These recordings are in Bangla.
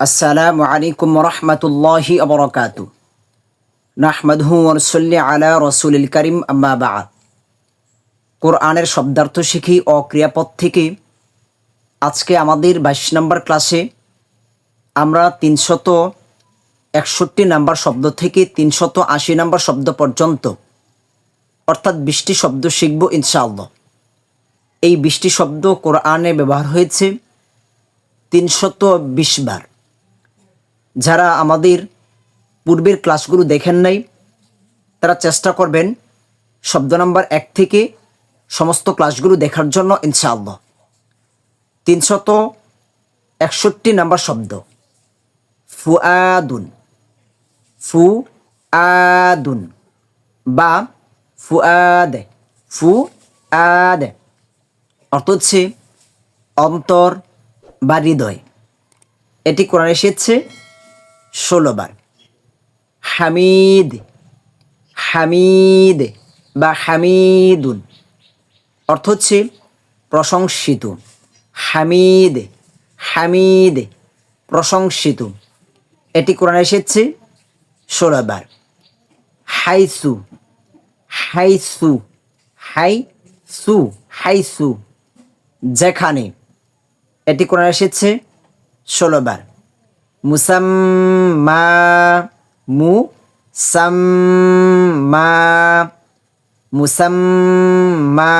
আসসালামু আলাইকুম রহমতুল্লাহি আবরকাতু নাহমাদহু ওরসল্লি আলা রসুলিল করিম, আম্মা বাদ। কোরআনের শব্দার্থ শিখি ও ক্রিয়াপদ থেকে আজকে আমাদের বাইশ নম্বর ক্লাসে আমরা তিনশত একষট্টি নাম্বার শব্দ থেকে তিনশত আশি নাম্বার শব্দ পর্যন্ত, অর্থাৎ বিশটি শব্দ শিখব ইনশাআল্লাহ। এই বিশটি শব্দ কোরআনে ব্যবহার হয়েছে তিনশত বিশ বার। যারা আমাদের পূর্বের ক্লাসগুলো দেখেন নাই, তারা চেষ্টা করবেন শব্দ নাম্বার এক থেকে সমস্ত ক্লাসগুলো দেখার জন্য, ইনশাআল্লাহ। তিনশত একষট্টি নাম্বার শব্দ। ফুআদুন। ফু আদুন বা ফুআদে। ফু আদে অর্থ হচ্ছে অন্তর বা হৃদয়। এটি কোরআন এসেছে ষোলোবার হামিদ হামিদ বা হামিদুন। অর্থ হচ্ছে প্রশংসিত। হামিদ হামিদ, প্রশংসিত। এটি কোরআন এসেছে ষোলোবার হাইসু হাইসু হাই সু হাইসু। যেখানে এটি কোরআন এসেছে ষোলোবার মুসাম্মা, মু সাম্মা, মুসাম্মা।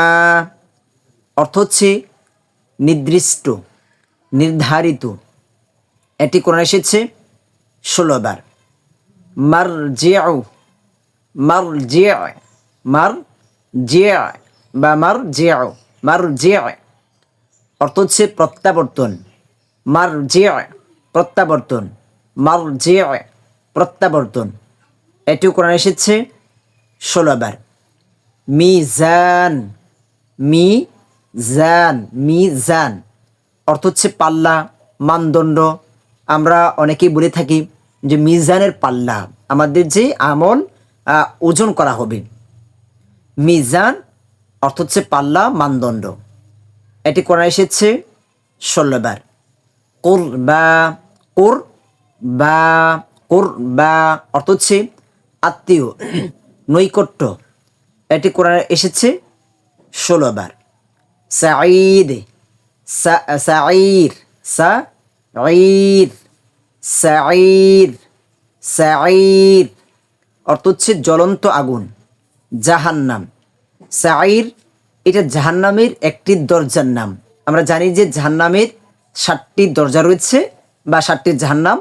অর্থ হচ্ছে নির্দিষ্ট, নির্ধারিত। এটি কোরআন এসেছে ষোলোবার মার জিয়াউ মার জিয়া মার জিয়া বা মার জিয়াউ মার জিয়া অর্থ হচ্ছে প্রত্যাবর্তন মার যে প্রত্যাবর্তন মার যে প্রত্যাবর্তন। এটিও কোরআন এসেছে ষোলোবার মি জান মি জান মি জান অর্থ হচ্ছে পাল্লা, মানদণ্ড। আমরা অনেকেই বলে থাকি যে মিজানের পাল্লা, আমাদের যে আমল ওজন করা হবে। মিজান অর্থ হচ্ছে পাল্লা, মানদণ্ড। এটি কোরআন এসেছে ষোলোবার কোর বা কোর বা কোর বা অর্থ হচ্ছে আত্মীয়, নৈকট্য। এটি কোরআন এসেছে ষোলোবার সাঈদ সাঈর সা ঈদ সাঈর সাঈর অর্থ হচ্ছে জ্বলন্ত আগুন, জাহান্নাম। সাঈর, এটা জাহান্নামের একটি দরজার নাম। আমরা জানি যে জাহান্নামের ষাটটি দরজা রয়েছে। বা ষাটটি জাহান্নাম।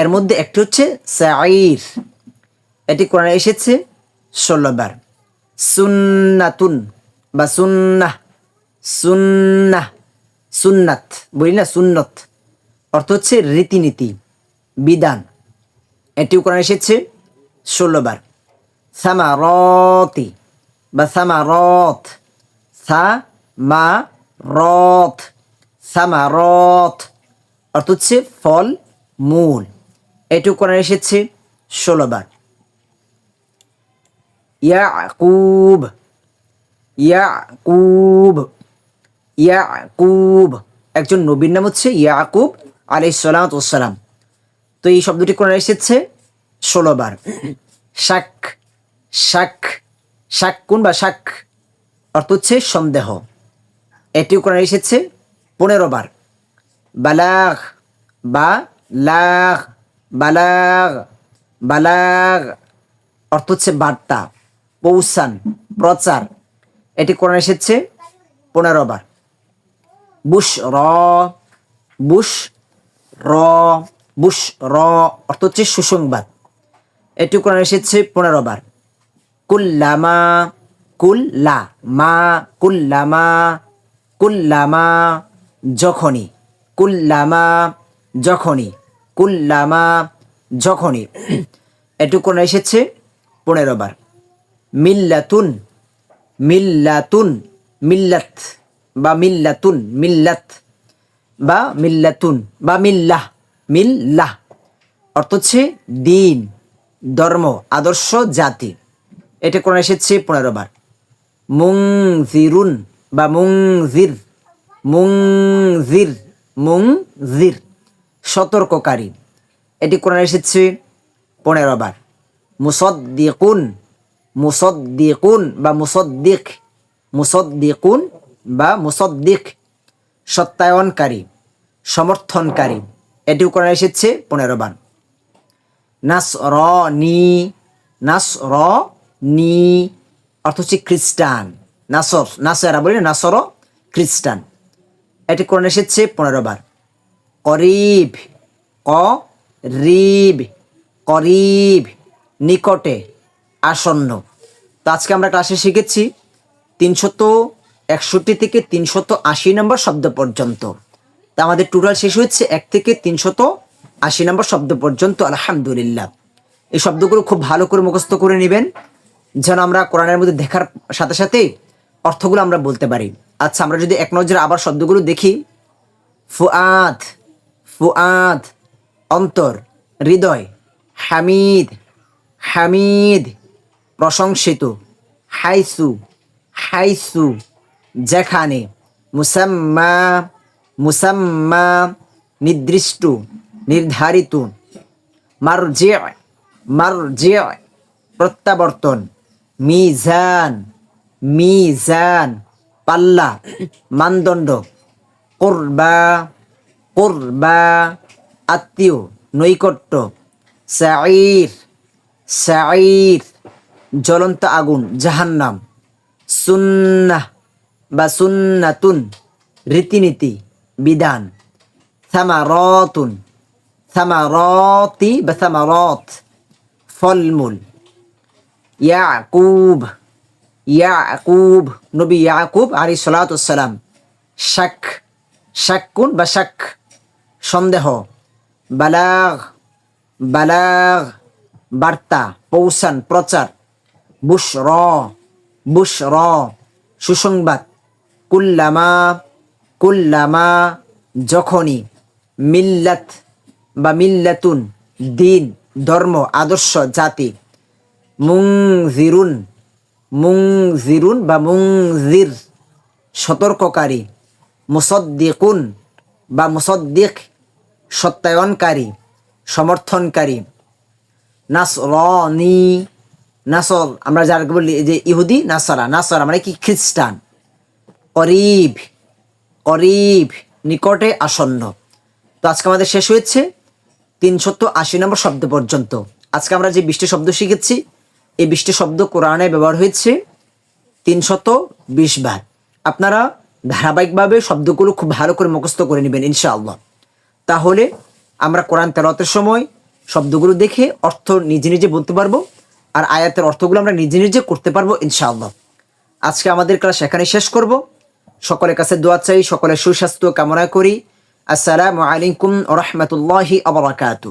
এর মধ্যে একটি হচ্ছে সাঈর। এটি কোরআনে এসেছে ষোলোবার সুন্নাতুন বা সুন্নাহ সুন্নাহ, সুন্নাত। বলি না সুন্নত। অর্থ হচ্ছে রীতিনীতি, বিধান। এটিও কোরআন এসেছে ষোলোবার সামারতি বা সামারত। সা মা রথ সামারত। অর্থ হচ্ছে ফল, মূল। এটিও কোরআন এসেছে ষোলোবার ইয়াকুব ইয়াকুব ইয়াকুব। একজন নবীর নাম হচ্ছে ইয়াকুব আলাই সালাম। তো এই শব্দটি কোরআন এসেছে ষোলোবার শাক শাক শাক কোন বা শাক? অর্থ হচ্ছে সন্দেহ। এটিও কোরআন এসেছে পনেরো বার। বালাগ, বা লাগ, বালাগ বালাগ, অর্থ হচ্ছে বার্তা, পৌঁছান, প্রচার। এটি কোরআন এসেছে পনেরো বার। বুশ র বুশ র বুশ র অর্থ হচ্ছে সুসংবাদ। এটি কোরআন এসেছে পনেরো বার। কুল্লামা কুল্লা মা কুল্লামা কুল্লামা, যখনই। কুল্লামা যখনই কুল্লামা যখনই এটু কোন এসেছে? পনেরো বার। মিল্লাতুন মিল্লাতুন, মিল্লাত বা মিল্লাতুন, মিল্লাত বা মিল্লাতুন বা মিল্লাহ মিল্লাহ। অর্থ হচ্ছে দিন, ধর্ম, আদর্শ, জাতি। এটা কোন এসেছে? পনেরো বার। মুংজিরুন বা মুংজির মুংজির। মুংজির সতর্ককারী। এটি কোরআনে এসেছে পনেরো বার। মুসদ্দিকুন মুসদ্দিকুন বা মুসদ্দিক, মুসদ্দিকুন বা মুসদ্দিক। সত্যায়নকারী, সমর্থনকারী। এটিও কোরআনে এসেছে পনেরো বার। নাস র নি নাস র নি অর্থ হচ্ছে খ্রিস্টান। নাসর, নাসেরা বলি নাসর, খ্রিস্টান। এটি কোরআন এসেছে পনেরো বার। করিব ক রিব করিব, নিকটে আসন্ন। তো আজকে আমরা ক্লাসে শিখেছি তিনশত একষট্টি থেকে তিনশত আশি নম্বর শব্দ পর্যন্ত। তা আমাদের টোটাল শেষ হচ্ছে এক থেকে তিনশত আশি নম্বর শব্দ পর্যন্ত, আলহামদুলিল্লাহ। এই শব্দগুলো খুব ভালো করে মুখস্থ করে নেবেন, যেন আমরা কোরআনের মধ্যে দেখার সাথে সাথে অর্থগুলো আমরা বলতে পারি। আচ্ছা আমরা যদি এক নজরে আবার শব্দগুলো দেখি। ফুয়াদ ফুয়াদ অন্তর, হৃদয়, হামিদ হামিদ, প্রশংসিত, হাইসু হাইসু, যেখানে, মুসাম্মা মুসাম্মা, নির্দিষ্ট, নির্ধারিত, মারজে মারজে, প্রত্যাবর্তন, মিজান মিজান পাল্লা, মানদণ্ড, কোরবা কোরবা, আত্মীয়, নৈকট্য, সাঈর সাঈর, জ্বলন্ত আগুন, জাহান্নাম, সুন্নাহ বা সুন্নাতুন, রীতিনীতি, বিধান থামারতুন থামারতি বা থামারত ফলমূল, ইয়াকুব। ইয়াকুব, নবী ইয়াকুব আলী সালাতাম শাক শাক্কুন বা শাক? সন্দেহ। বালাগ বালাগ, বার্তা, পৌঁছান, প্রচার। বুশ র বুশ র সুসংবাদ। কুল্লামা কুল্লামা, যখনই। মিল্লাত বা মিল্লাতুন, দিন, ধর্ম, আদর্শ, জাতি। মুংজিরুন মুংজিরুন বা মুংজির সতর্ককারী, মুসদ্দিকুন বা মুসদ্দিক, সত্যায়নকারী, সমর্থনকারী। নাসরনি, নাসর, আমরা যার বলি যে ইহুদি, নাসারা। নাসারা মানে কি? খ্রিস্টান। করিব করিব, নিকটে আসন্ন। তো আজকে আমাদের শেষ হয়েছে। তিনশত আশি নম্বর শব্দ পর্যন্ত। আজকে আমরা যে বিশটি শব্দ শিখেছি এই বিশটি শব্দ কোরআনে ব্যবহার হয়েছে তিনশত বিশ বার। আপনারা ধারাবাহিকভাবে শব্দগুলো খুব ভালো করে মুখস্থ করে নেবেন, ইনশাআল্লাহ। তাহলে আমরা কোরআন তেরতের সময় শব্দগুলো দেখে অর্থ নিজে নিজে বলতে পারব আর আয়াতের অর্থগুলো আমরা নিজে নিজে করতে পারব, ইনশাআল্লাহ। আজকে আমাদের ক্লাস এখানে শেষ করব। সকলের কাছে দোয়া চাই, সকলের সুস্বাস্থ্য কামনা করি। আসসালামু আলাইকুম রহমতুল্লাহি আবরাকাতু